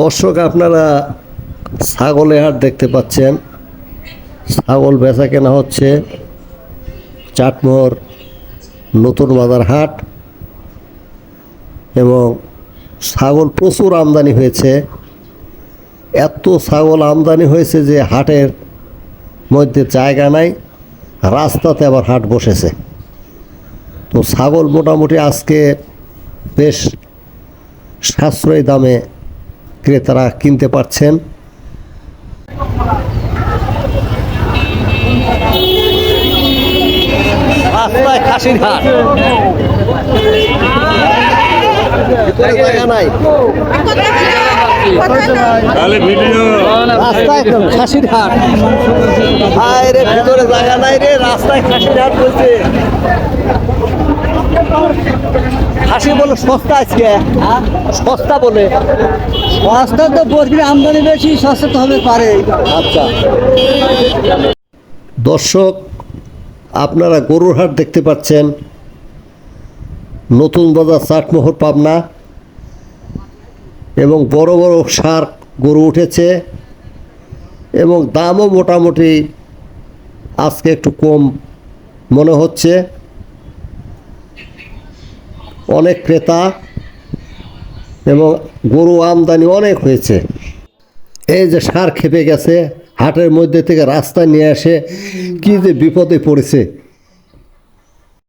দর্শক, আপনারা ছাগলের হাট দেখতে পাচ্ছেন। ছাগল বেচা কেনা হচ্ছে। চাটমোহর নতুন বাজার হাট এবং ছাগল প্রচুর আমদানি হয়েছে। এত ছাগল আমদানি হয়েছে যে হাটের মধ্যে জায়গা নাই, রাস্তাতে আবার হাট বসেছে। তো ছাগল মোটামুটি আজকে বেশ সাশ্রয়ী দামে ক্রেতারা কিনতে পারছেন। রাস্তায় খাসির হাট। নাই। রাস্তায় খাসির হাট। হায় রে ভিতরে জায়গা নাই রে রাস্তায় খাসির হাট বলছে। খাসি বলে সস্তা আজকে সস্তা বলে। সস্তা তো বরফির আমদানি বেশি সস্তা তো হবে পারে। আচ্ছা। দর্শক আপনারা গরুর হাট দেখতে পাচ্ছেন। নতুন বাজার চাটমোহর পাবনা। এবং বড় বড় সার গরু উঠেছে। এবং দামও মোটামুটি আজকে একটু কম মনে হচ্ছে। অনেক ক্রেতা এবং গরু আমদানি অনেক হয়েছে। এই যে সার খেপে গেছে, হাটের মধ্যে থেকে রাস্তায় নিয়ে আসে কী যে বিপদে পড়েছে।